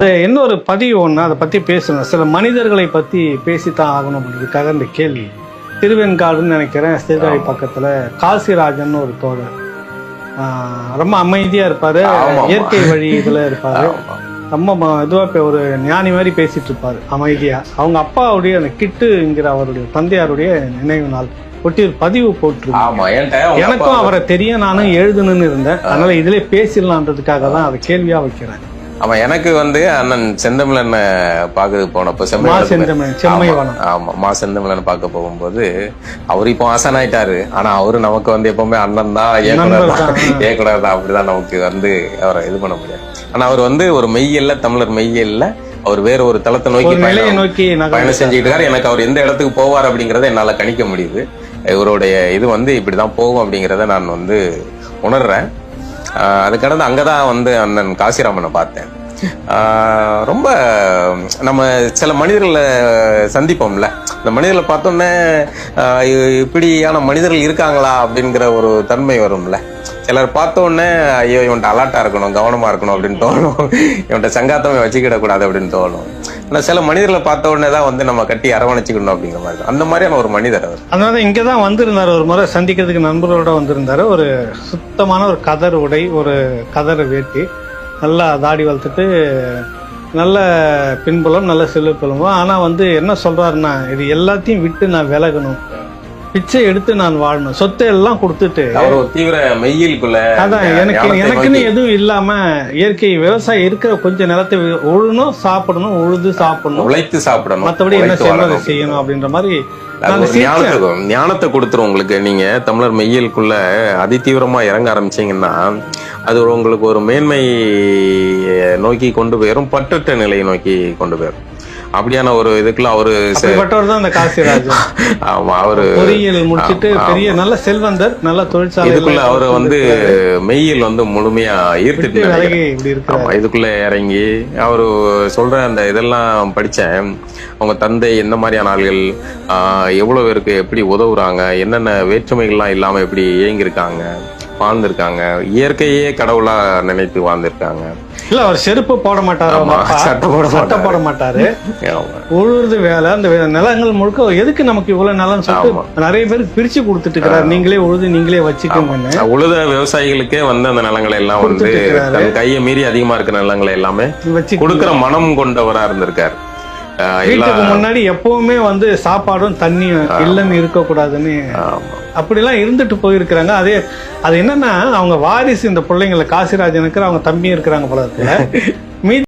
இன்னொரு பதிவு ஒன்று அதை பற்றி பேசணும் சில மனிதர்களை பற்றி பேசித்தான் ஆகணும் அப்படின்றதுக்காக இந்த கேள்வி. திருவெண்காடுன்னு நினைக்கிறேன். சீர்காழி பக்கத்தில் காசிராஜன் ஒரு தோழர். ரொம்ப அமைதியாக இருப்பார். இயற்கை வழி இதில் இருப்பார். ரொம்ப ம- இதுவா இப்ப ஒரு ஞானி மாதிரி பேசிட்டு இருப்பாரு. அமைதியா. அவங்க அப்பாவுடைய அந்த கிட்டுங்கிற அவருடைய தந்தையாருடைய நினைவு நாள். ஒட்டி ஒரு பதிவு உங்க எனக்கும் அவரை தெரியும் நானும் எழுதணும்னு இருந்தேன். அதனால இதுல பேசிடலான்றதுக்காக தான் அதை கேள்வியா வைக்கிறேன். ஆமா எனக்கு வந்து அண்ணன் செந்தமிழன் பார்க்க போனப்போ மா செம்ம செந்தமிழ் செம்மைவனம் ஆமா மா செந்தமிழன் பார்க்க போகும்போது அவர் இப்போ ஆசன் ஆயிட்டாரு ஆனா அவரு நமக்கு வந்து எப்பவுமே அண்ணன் தான். இயக்குனர் தான் அப்படிதான் நமக்கு வந்து அவரை இது பண்ண முடியாது ஆனா அவர் வந்து ஒரு மெய்யல்ல தமிழர் மெய்யல்ல அவர் வேற ஒரு தளத்தை நோக்கி நோக்கி பயணம் செஞ்சுக்கிட்டு எனக்கு அவர் எந்த இடத்துக்கு போவார் அப்படிங்கறத என்னால கணிக்க முடியுது. இவருடைய இது வந்து இப்படிதான் போகும் அப்படிங்கறத நான் வந்து உணர்றேன். அது கடந்து அங்கதான் வந்து அண்ணன் காசிராமனை பார்த்தேன். ரொம்ப நம்ம சில மனிதர்களை சந்திப்போம்ல. இந்த மனிதர்களை பார்த்தோன்னே இப்படியான மனிதர்கள் இருக்காங்களா அப்படிங்கிற ஒரு தன்மை வரும்ல. சிலர் பார்த்தோன்னே ஐயோ இவன்ட்ட அலர்ட்டாக இருக்கணும் கவனமாக இருக்கணும் அப்படின்னு தோணும். இவன்ட்ட சங்காத்தமே வச்சுக்கிடக்கூடாது அப்படின்னு தோணும். ஆனா சில மனிதர்களை பார்த்த உடனே தான் வந்து நம்ம கட்டி அரவணைச்சுக்கணும் அப்படிங்கிற மாதிரி அந்த மாதிரியான ஒரு மனிதர் அவர். அதனால இங்க தான் வந்திருந்தார். ஒரு முறை சந்திக்கிறதுக்கு நண்பரோட வந்திருந்தாரு. ஒரு சுத்தமான ஒரு கதர் உடை ஒரு கதர் வேட்டி நல்லா தாடி வளர்த்துட்டு நல்ல பின்புலம் நல்ல செல்லுப்புலமும் ஆனால் வந்து என்ன சொல்கிறாருன்னா இது எல்லாத்தையும் விட்டு நான் விலகணும். பிச்சை எடுத்து நான் வாழணும். சொத்தை எல்லாம் கொடுத்துட்டு அவர் ஒரு தீவிர மெய்யிலுக்குள்ள அதான் எனக்கு எனக்குன்னு எதுவும் இல்லாம இயற்கை விவசாயம் இருக்கிற கொஞ்சம் நிலத்தை உழணும் சாப்பிடணும் உழுது சாப்பிடணும். உழைத்து சாப்பிடணும். மற்றபடி என்ன செய்யணும் அதை. செய்யணும் அப்படின்ற மாதிரி அது. ஞானத்தை கொடுத்துரும் உங்களுக்கு. நீங்க தமிழர் மெய்யியலுக்குள்ள அதிதீவிரமா இறங்க ஆரம்பிச்சீங்கன்னா அது உங்களுக்கு ஒரு மேன்மை நோக்கி கொண்டு போயிரும் பற்றற்ற நிலையை நோக்கி கொண்டு போயிரும் அப்படியான ஒரு இதுக்குள்ள அவரு தான் அந்த காசிராஜன். ஆமா அவரு பொறியியல் முடிச்சிட்டு பெரிய நல்ல செல்வந்தர் நல்ல தொழிற்சாலை இதுக்குள்ள அவரு வந்து மெய்யியல் வந்து முழுமையா ஈர்த்துட்டு இதுக்குள்ள இறங்கி அவரு சொல்ற அந்த இதெல்லாம் படிச்சேன். அவங்க தந்தை எந்த மாதிரியான ஆள்கள் ஆஹ் எவ்வளவு பேருக்கு எப்படி உதவுறாங்க என்னென்ன வேற்றுமைகள்லாம் இல்லாம எப்படி இயங்கியிருக்காங்க வாழ்ந்திருக்காங்க. இயற்கையே கடவுளா நினைத்து வாழ்ந்திருக்காங்க. இல்ல அவர் செருப்பு போட மாட்டாரு. சட்டை போட சட்டை மாட்டாரு. போட மாட்டாரு. ஆமா. உழுறது வேலை அந்த நிலங்கள் முழுக்க எதுக்கு நமக்கு இவ்வளவு நிலம் சொல்லிட்டு நிறைய பேருக்கு பிரிச்சு கொடுத்துட்டு இருக்கிறார் நீங்களே உழுது நீங்களே வச்சுக்கோங்கன்னு உழுத விவசாயிகளுக்கே வந்து அந்த நிலங்களை எல்லாம் வந்து கையை மீறி அதிகமா இருக்கிற நிலங்களை எல்லாமே கொடுக்கிற மனம் கொண்டவரா இருந்திருக்காரு. வீட்டுக்கு முன்னாடி எப்பவுமே வந்து சாப்பாடும் தண்ணியும் இல்லைன்னு இருக்கக்கூடாதுன்னு. அப்படிலாம் இருந்துட்டு போயிருக்கிறாங்க. அதே அது என்னன்னா அவங்க வாரிசு இந்த பிள்ளைங்கள காசிராஜனுக்கு அவங்க தம்பி இருக்கிறாங்க போல மீதி